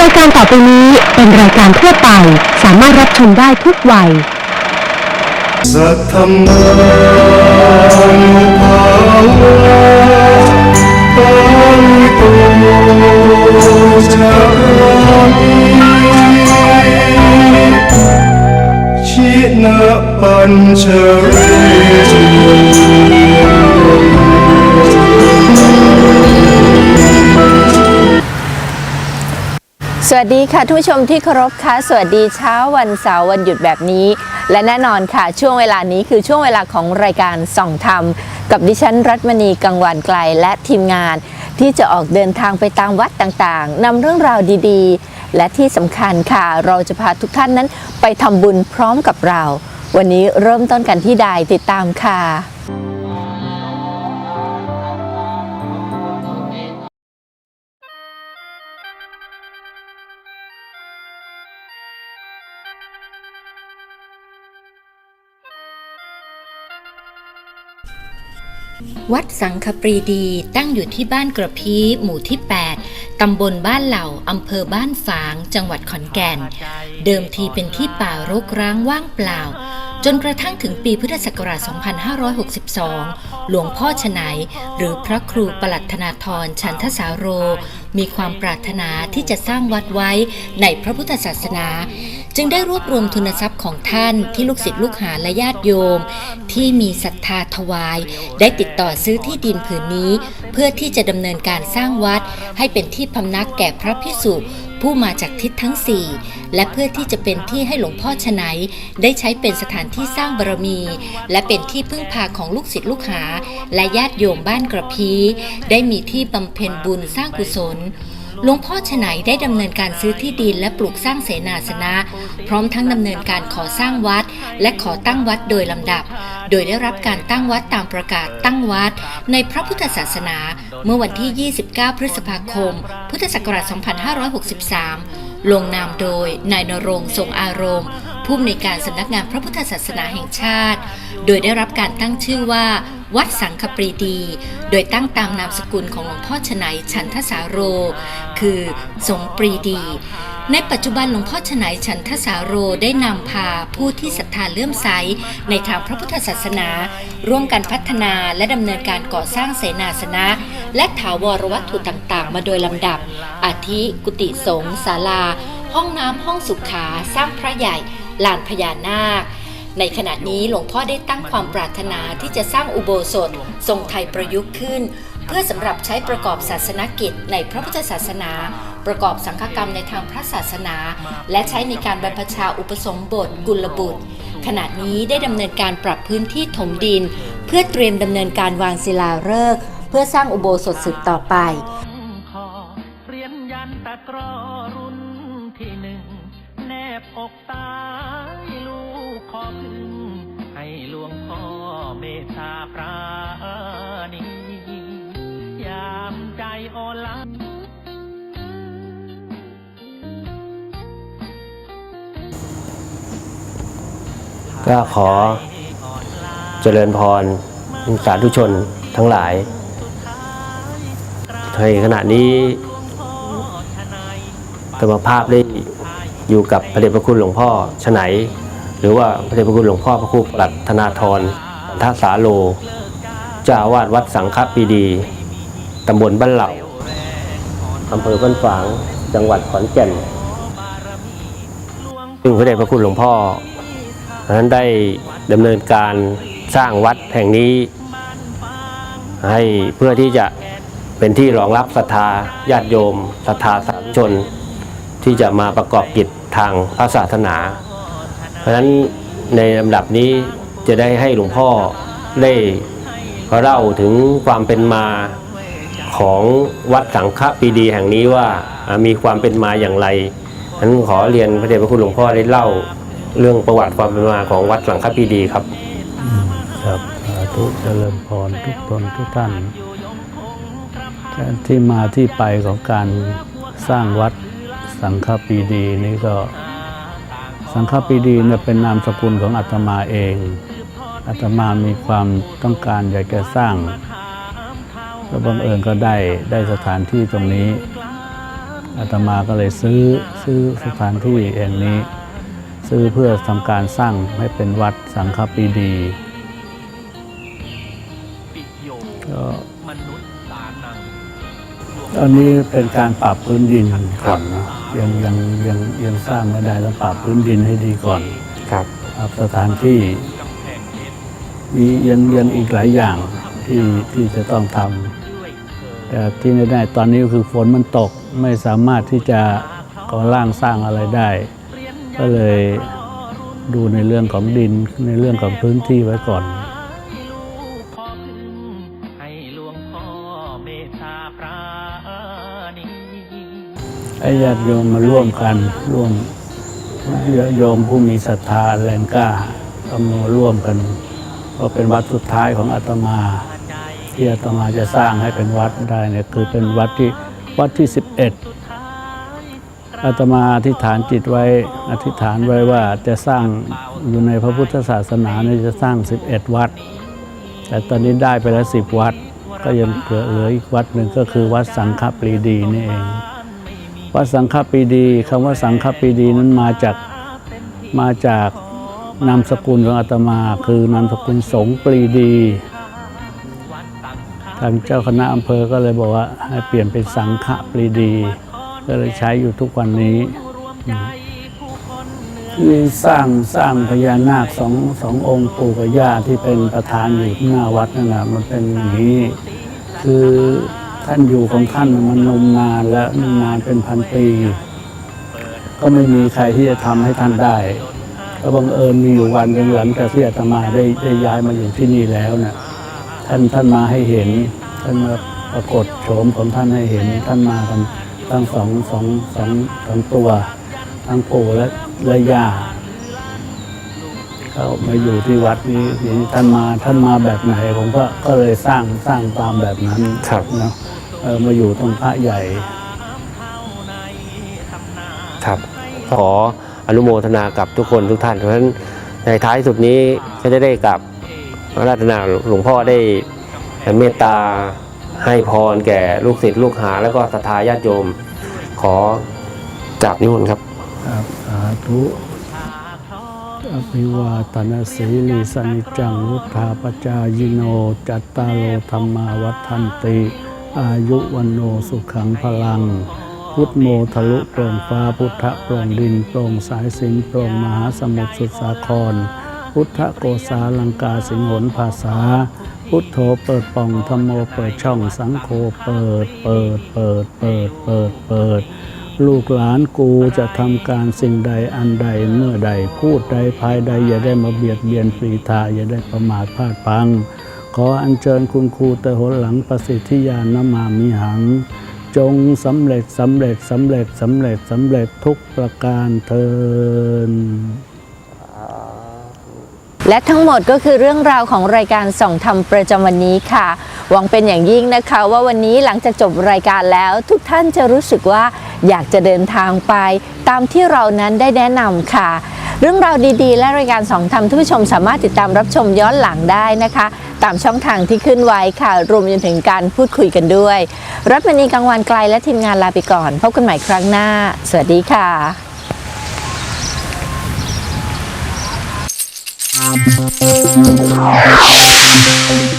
รายการต่อไปนี้เป็นรายการทั่วไป สามารถรับชมได้ทุกวัย สัทธรรมานุภาวะปาริโตจามิชินะปัญชเร สวัสดีค่ะทุกผู้ชมที่เคารพค่ะ สวัสดีเช้าวันเสาร์วันหยุดแบบนี้ และแน่นอนค่ะ ช่วงเวลานี้คือช่วงเวลาของรายการส่องธรรม กับดิฉันรัตมณีกังวานไกลและทีมงาน ที่จะออกเดินทางไปตามวัดต่างๆนำเรื่องราวดีๆ และที่สำคัญค่ะ เราจะพาทุกท่านนั้นไปทำบุญพร้อมกับเรา วันนี้เริ่มต้นกันที่ใดติดตามค่ะ วัดสังคปรีดีตั้งอยู่ที่บ้านกระพี้หมู่ที่ 8 ตำบลบ้านเหล่า อำเภอบ้านฝาง จังหวัดขอนแก่น เดิมทีเป็นที่ป่ารกร้างว่างเปล่า จนกระทั่งถึงปีพุทธศักราช 2562 หลวงพ่อฉไนยหรือพระครูประหลัดธนาธรชันทสาโร มีความปรารถนาที่จะสร้างวัดไว้ในพระพุทธศาสนา จึงได้รวบรวมทุนทรัพย์ของท่านที่ลูกศิษย์ลูกหาและญาติโยม ที่มีศรัทธาถวาย ได้ติดต่อซื้อที่ดินผืนนี้ เพื่อที่จะดำเนินการสร้างวัด ให้เป็นที่พำนักแก่พระพิสุผู้มาจากทิศทั้ง4และเพื่อที่จะเป็นที่ให้หลวงพ่อฉไนยได้ใช้เป็นสถานที่สร้างบารมี และเป็นที่พึ่งพาของลูกศิษย์ลูกหา และญาติโยมบ้านกระพี ได้มีที่บำเพ็ญบุญสร้างกุศล หลวงพ่อฉไนยได้ดำเนินการซื้อที่ดินและปลูกสร้างเสนาสนะ พร้อมทั้งดำเนินการขอสร้างวัด และขอตั้งวัดโดยลำดับ โดยได้รับการตั้งวัดตามประกาศตั้งวัด ในพระพุทธศาสนา เมื่อวันที่ 29 พฤษภาคม พุทธศักราช 2563 ลงนามโดยนายนรงทรงอารมณ์ผู้อำนวยการสำนักงานพระพุทธศาสนาแห่งชาติ โดยได้รับการตั้งชื่อว่า วัดสังคปรีดี โดยตั้งตามนามสกุลของหลวงพ่อฉไนยฉันทสาโร คือสงปรีดี ในปัจจุบันหลวงพ่อฉไนยฉันทสาโรได้นำพาผู้ที่ศรัทธาเลื่อมใสในทางพระพุทธศาสนา ร่วมกันพัฒนาและดำเนินการก่อสร้างเสนาสนะ และถาวรวัตถุต่างๆ มาโดยลำดับ อาทิกุฏิสงฆ์ศาลา ห้องน้ำห้องสุขา สร้างพระใหญ่ลานพญานาค ในขณะนี้หลวงพ่อได้ตั้งความปรารถนาที่จะสร้างอุโบสถทรงไทยประยุกต์ขึ้น เพื่อสำหรับใช้ประกอบศาสนกิจในพระพุทธศาสนา ประกอบสังฆกรรมในทางพระศาสนา และใช้ในการบรรพชาอุปสมบทกุลบุตร ขณะนี้ได้ดำเนินการปรับพื้นที่ถมดิน เพื่อเตรียมดำเนินการวางศิลาฤกษ์เพื่อสร้างอุโบสถสืบต่อไป ก็ขอเจริญพรสาธุชนทั้งหลายในขณะนี้ธรรมภาพได้อยู่กับพระเดชพระคุณหลวงพ่อฉไนหรือว่าพระเดชพระคุณหลวงพ่อพระครูประหลัดธนาธรทัสาโลเจ้าวาสวัดสังฆปีดี ตำบลบ้านเหล่าอำเภอบ้านฝาง จังหวัดขอนแก่นซึ่งพระเดชพระคุณหลวงพ่อ นั้นได้ดำเนินการสร้างวัดแห่งนี้ ให้เพื่อที่จะเป็นที่รองรับศรัทธาญาติโยมศรัทธาสาธุชน ที่จะมาประกอบกิจทางพระศาสนา เพราะฉะนั้นในลำดับนี้จะได้ให้หลวงพ่อได้เล่าถึงความเป็นมาของวัดสังฆปีดีแห่งนี้ว่ามีความเป็นมาอย่างไรนั้นขอเรียนพระเดชพระคุณหลวงพ่อได้เล่า เรื่องประวัติความเป็นมาของวัดสังฆปีดีครับ ครับสาธุเจริญพรทุกตนทุกท่าน ที่มาที่ไปของการสร้างวัดสังฆปีดีนี่ก็ สังฆปีดีเนี่ยเป็นนามสกุลของอาตมาเองอาตมามีความต้องการอยากจะสร้างก็บังเอิญก็ได้ได้สถานที่ตรงนี้อาตมาก็เลยซื้อซื้อสถานที่แห่งนี้ ซื้อเพื่อทำการสร้างให้เป็นวัดสังฆปรีดีปิโยก็มนุษย์สานังตอนนี้เป็นการปรับพื้นดินก่อนนะยังยังยังยังสร้างไม่ได้แล้วปรับพื้นดินให้ดีก่อนครับปรับสถานที่มียังยังอีกหลายอย่างที่ที่จะต้องทำแต่ที่แน่ๆตอนนี้ก็คือฝนมันตกไม่สามารถที่จะก่อร่างสร้างอะไรได้ ก็เลยดูในเรื่องของดินในเรื่องของพื้นที่ไว้ก่อนขอพึ่งให้หลวงพ่อเมตตาปราณีไอ้ญาติโยมมาร่วมกันร่วมโยมผู้มีศรัทธาแรงกล้าเอามาร่วมกันก็เป็นวัดสุดท้ายของอาตมา ที่อาตมาจะสร้างให้เป็นวัดได้เนี่ยคือเป็นวัดที่วัดที่11อ อาตมาอธิษฐานจิตไว้ อธิษฐานไว้ว่าจะสร้างอยู่ในพระพุทธศาสนาเนี่ยจะสร้าง 11 วัด แต่ตอนนี้ได้ไปแล้ว10 วัด ก็ยังเหลือเหลืออีกวัดหนึ่งก็คือวัดสังฆปรีดีนี่เอง วัดสังฆปรีดีคำว่าสังฆปรีดีนั้นมาจากมาจากนามสกุลของอาตมา คือนามสกุลสงปรีดีทางเจ้าคณะอำเภอก็เลยบอกว่าให้เปลี่ยนเป็นสังฆปรีดี ก็เลยใช้อยู่ทุกวันนี้อืมมีสร้างสร้างพญานาคสองสององค์ปู่กับย่าที่เป็นประธานอยู่ที่หน้าวัดนั่นแหละมันเป็นอย่างนี้ คือท่านอยู่ของท่านมันนมนานแล้วนานเป็นพันปี ก็ไม่มีใครที่จะทำให้ท่านได้ก็บังเอิญมีอยู่วันหนึ่งหลังจากที่อาตมาได้ได้ย้ายมาอยู่ที่นี่แล้วเนี่ยท่านท่านมาให้เห็น ท่านมาปรากฏโฉมของท่านให้เห็นท่านมากัน ทั้งสองสองสองสองตัว ทั้งปู่และและย่าเขามาอยู่ที่วัดนี้ทีนี้ท่านมาท่านมาแบบไหนผมก็ก็เลยสร้างสร้างตามแบบนั้นครับ เนาะเออมาอยู่ตรงพระใหญ่ ครับขออนุโมทนากับทุกคนทุกท่านเพราะฉะนั้นในท้ายสุดนี้ก็จะได้กลับอาราธนาหลวงพ่อได้เมตตา ให้พรแก่ลูกศิษย์ลูกหา แล้วก็ศรัทธาญาติโยม ขอกราบนิมนต์ครับครับสาธุอภิวาตนาสีลิสนิจังวุธาปจายโน จัตตาโลธรรมาวัฏันติ อายุวันโนสุขังพลัง พุทโมทะลุโปร่งฟ้าพุทธโปร่งดินโปร่งสายสิงโปร่งมหาสมุทรสุดสาคร พุทธโกษาลังกาสิงหนภาษา พุทโธเปิดป่องธรรมโมเปิดช่องสังโฆเปิดเปิดเปิดเปิดเปิดเปิด ลูกหลานกูจะทำการสิ่งใดอันใดเมื่อใดพูดใดภายใดอย่าได้มาเบียดเบียนปรีทาอย่าได้ประมาทพลาดพัง ขออัญเชิญคุณครูแต่หนหลังประสิทธิญาณมามิหัง จงสำเร็จสำเร็จสำเร็จสำเร็จสำเร็จทุกประการเทิน และทั้งหมดก็คือเรื่องราวของรายการส่องธรรมประจำวันนี้ค่ะ หวังเป็นอย่างยิ่งนะคะ ว่าวันนี้หลังจากจบรายการแล้ว ทุกท่านจะรู้สึกว่าอยากจะเดินทางไป ตามที่เรานั้นได้แนะนำค่ะ เรื่องราวดีๆ และรายการส่องธรรมท่านผู้ชมสามารถติดตามรับชมย้อนหลังได้นะคะ ตามช่องทางที่ขึ้นไว้ค่ะ รวมจนถึงการพูดคุยกันด้วย รัตมณีกังวานไกลและทีมงานลาไปก่อนพบกันใหม่ครั้งหน้า สวัสดีค่ะ I'm sorry.